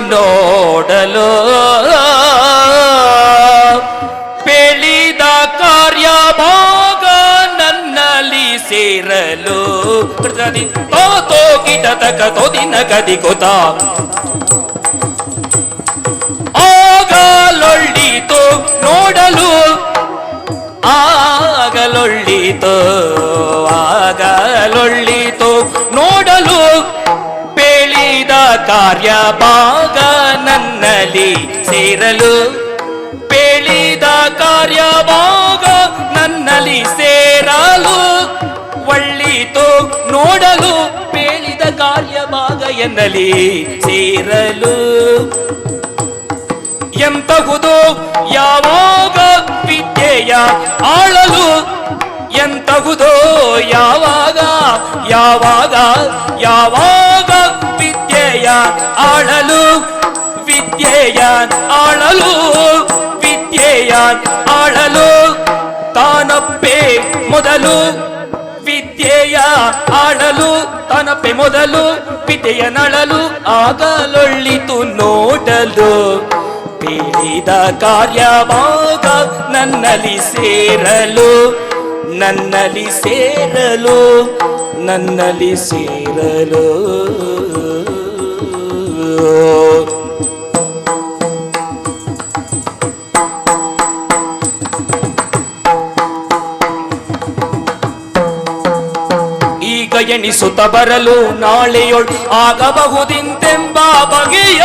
ನೋಡಲು. ಬೆಳಿದ ಕಾರ್ಯ ಭಾಗ ನನ್ನಲ್ಲಿ ಸೇರಲು. ಕೃತದಿ ತೋತೋ ಗಿಟ ತಕ ತೋದಿನ ಕದಿ ಗೊತ್ತ ಆಗಲೊಳ್ಳಿತು ನೋಡಲು. ಆಗಲೊಳ್ಳಿತು ಆಗಲೊಳ್ಳಿತು ನೋಡಲು. ಕಾರ್ಯ ಭಾಗ ನನ್ನಲ್ಲಿ ಸೇರಲು ಬೆಳೆದ ಕಾರ್ಯ ಭಾಗ ನನ್ನಲ್ಲಿ ಸೇರಲು ಒಳ್ಳಿತು ನೋಡಲು ಬೇಳಿದ ಕಾರ್ಯ ಭಾಗ ಎನ್ನಲಿ ಸೇರಲು. ಎಂತಹುದು ಯಾವಾಗ ವಿದ್ಯೆಯ ಆಳಲು? ಎಂತಹುದು ಯಾವಾಗ? ಯಾವಾಗ? ಯಾವಾಗ ವಿದ್ಯೆಯ ಆಳಲು, ವಿದ್ಯೆಯಾನ್ ಆಳಲು, ತಾನಪ್ಪೆ ಮೊದಲು, ವಿದ್ಯೆಯ ಆಳಲು ತನಪೆ ಮೊದಲು, ವಿದ್ಯೆಯ ನಳಲು ಆಗಲೊಳ್ಳಿತು ನೋಡಲು. ಬೇಡಿದ ಕಾರ್ಯವಾಗ ನನ್ನಲ್ಲಿ ಸೇರಲು ನನ್ನಲ್ಲಿ ಸೇರಲು ನನ್ನಲ್ಲಿ ಸೇರಲು. ಈಗ ಎಣಿಸುತ್ತ ಬರಲು ನಾಳೆಯೊಳ್ ಆಗಬಹುದಿಂತೆಂಬ ಬಗೆಯ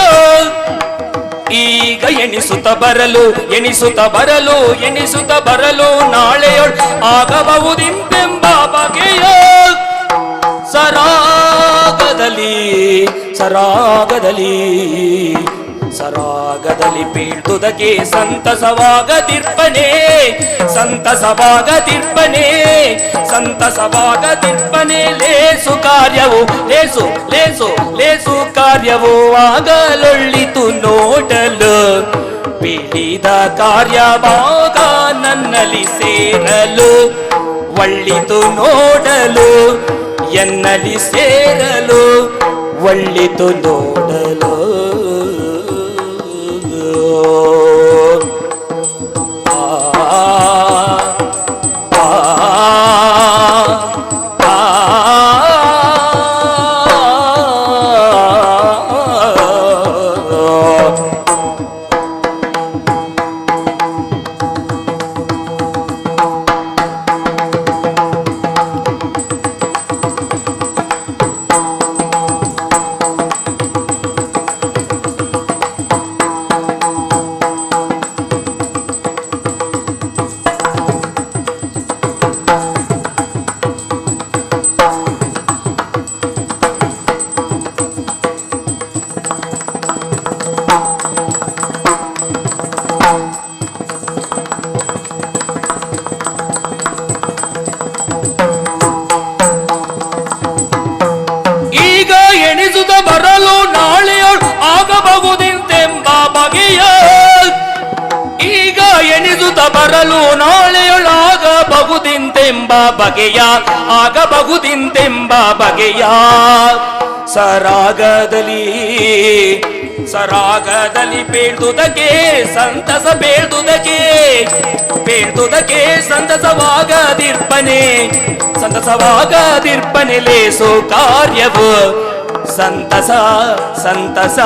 ಈಗ ಎಣಿಸುತ್ತ ಬರಲು ಎಣಿಸುತ್ತ ಬರಲು ಎಣಿಸುತ್ತ ಬರಲು ನಾಳೆಯೊಳ್ ಆಗಬಹುದಿಂತೆಂಬ ಬಗೆಯ ಸರಾಗದಲ್ಲಿ ಸರಾಗದಲ್ಲಿ ಸರಾಗದಲ್ಲಿ ಬೀಳ್ದುದಕ್ಕೆ ಸಂತಸವಾಗದಿರ್ಪನೆ ಸಂತಸವಾಗದಿರ್ಪನೆ. ಸಂತಸವಾಗದಿರ್ಪನೆ ಲೇಸು ಕಾರ್ಯವು, ಲೇಸು ಲೇಸು ಲೇಸು ಕಾರ್ಯವು ಆಗಲೊಳ್ಳಿತು ನೋಡಲು. ಬಿಳಿದ ಕಾರ್ಯವಾಗ ನನ್ನಲ್ಲಿ ಸೇರಲು, ಒಳ್ಳಿತು ನೋಡಲು ಎನ್ನಲಿ ಸೇರಲು, ಒಳ್ಳಿತು ನೋಡಲು. ಎಣಿಸುತ್ತ ಬರಲು ನಾಳೆಯೊಳಾಗಬಹುದಿಂತೆಂಬ ಬಗೆಯ, ಆಗಬಹುದಿಂತೆಂಬ ಬಗೆಯ. ಸರಾಗದಲ್ಲಿ ಸರಾಗದಲ್ಲಿ ಬೇಳ್ದುದಕ್ಕೆ ಸಂತಸ ಬೇಳ್ದುದಕ್ಕೆ ಬೇಳ್ದುದಕ್ಕೆ ಸಂತಸವಾಗದಿರ್ಪನೆ ಸಂತಸವಾಗದಿರ್ಪನೆ ಲೇಸು ಕಾರ್ಯವು. ಸಂತಸ ಸಂತಸ,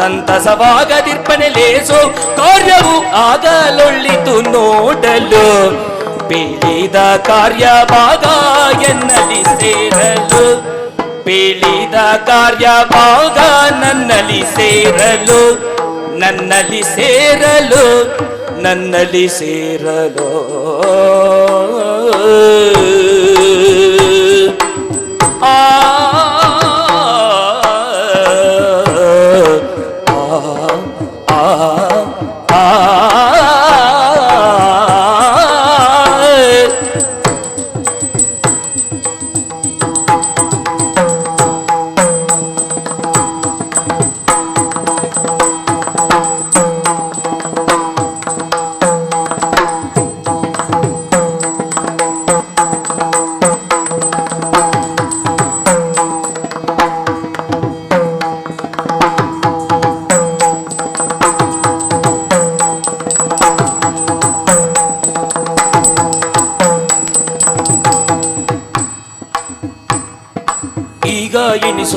ಸಂತಸವಾಗದಿರ್ಪನೆ ಲೇಸು, ಕಾರ್ಯವು ಆಗಲೊಳ್ಳಿತು ನೋಡಲು. ಪೀಳಿದ ಕಾರ್ಯ ಭಾಗ ಎನ್ನಲಿ ಸೇರಲು. ಪೀಳಿದ ಕಾರ್ಯ ಭಾಗ ನನ್ನಲ್ಲಿ ಸೇರಲು. ನನ್ನಲ್ಲಿ ಸೇರಲು ನನ್ನಲ್ಲಿ ಸೇರಲು. 아, 아, 아.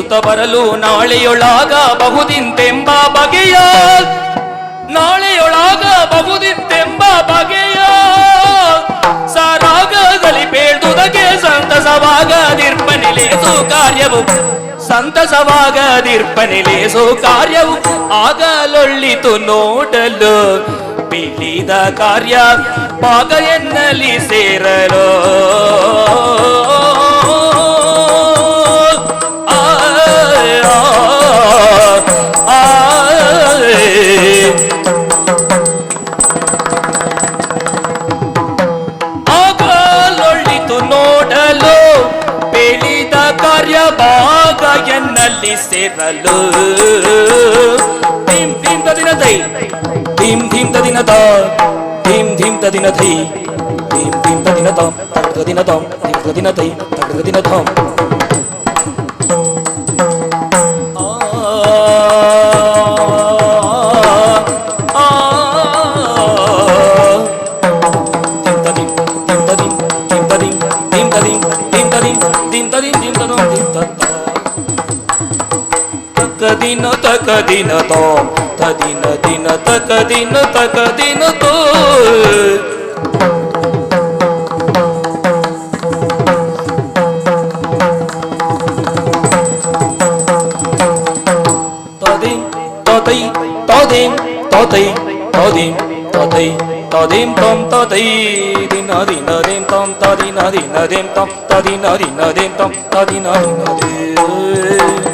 ಎನ್ನುತ್ತ ಬರಲು ನಾಳೆಯೊಳಾಗ ಬಹುದಿಂತೆಂಬ ಬಗೆಯ ನಾಳೆಯೊಳಾಗ ಬಹುದಿಂತೆಂಬ ಬಗೆಯ. ಸಾರಾಗದಲ್ಲಿ ಬೇಳ್ದುದಕ್ಕೆ ಸಂತಸವಾಗದಿರ್ಪನಿಲೇಸು ಕಾರ್ಯವು ಸಂತಸವಾಗದಿರ್ಪನಿಲೇಸು ಕಾರ್ಯವು ಆಗಲೊಳ್ಳಿತು ನೋಡಲು ಬಿಳಿದ ಕಾರ್ಯ ಭಾಗ ಎನ್ನಲಿ ಸೇರಲು. দিশেভালো ধিম ধিম তদিন ধৈ ধিম ধিম তদিন ত ধিম ধিম তদিন ধৈ ধিম ধিম তদিন তম তদিন তম তদিন ধৈ তদিন ধম dim da dim dim da dim dim da dim dim da dum dim da dum ದಿನ ತಕ ದಿನ ತೋಂ ತ ದಿನ ದಿನ ತಕ ದಿನ ತಕ ದಿನ ತೋ ತದಿಂ ತದೈ ತದಿಂ ತದೈ ತದಿಂ ತದೈ ತದಿಂ ತಂ ತದೈ ದಿನ ದಿನ ದಿಂ ತಂ ತದಿನ ದಿನ ದಿಂ ತಂ ತದಿನ ದಿನ ದಿಂ ತಂ ತದಿನ ದಿನ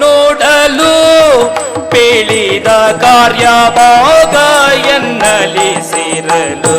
ನೋಡಲು ಬೆಳಿದ ಕಾರ್ಯ ಭಾಗ ಎನ್ನಲಿ ಸೇರಲು